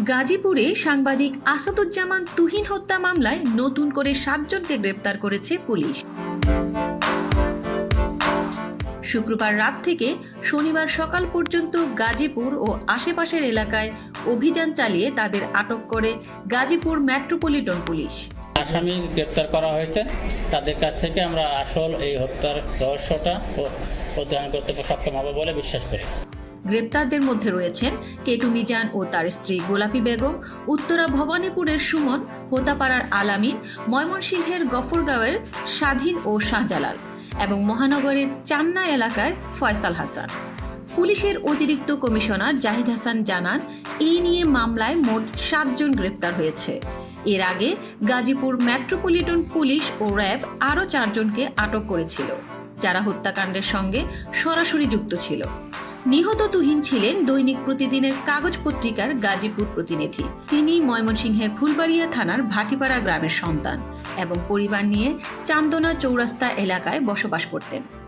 গাজীপুরে সাংবাদিক আসাদুজ্জামান তুহিন হত্যা মামলায় নতুন করে সাতজনকে গ্রেপ্তার করেছে পুলিশ। শুক্রবার রাত থেকে শনিবার সকাল পর্যন্ত গাজীপুর ও আশেপাশের এলাকায় অভিযান চালিয়ে তাদের আটক করে গাজীপুর মেট্রোপলিটন পুলিশ। আসামি গ্রেপ্তার করা হয়েছে। তাদের কাছ থেকে আমরা আসল এই হত্যার রহস্যটা অধ্যয়ন করতে সক্ষম হবে বলে বিশ্বাস করি। গ্রেপ্তারদের মধ্যে রয়েছেন কেটু মিজান ও তার স্ত্রী গোলাপি বেগম, উত্তরা ভবানীপুরের সুমন, হোতাপাড়ার আলামিন, ময়মনসিংহের গফরগাঁওয়ের স্বাধীন ও শাহজালাল এবং মহানগরের চান্না এলাকার ফয়সাল হাসান। পুলিশের অতিরিক্ত কমিশনার জাহিদ হাসান জানান, এই নিয়ে মামলায় মোট সাতজন গ্রেপ্তার হয়েছে। এর আগে গাজীপুর মেট্রোপলিটন পুলিশ ও র্যাব আরও চারজনকে আটক করেছিল, যারা হত্যাকাণ্ডের সঙ্গে সরাসরি যুক্ত ছিল। নিহত তুহিন ছিলেন দৈনিক প্রতিদিনের কাগজ পত্রিকার গাজীপুর প্রতিনিধি। তিনি ময়মনসিংহের ফুলবাড়িয়া থানার ভাটিপাড়া গ্রামের সন্তান এবং পরিবার নিয়ে চান্দনা চৌরাস্তা এলাকায় বসবাস করতেন।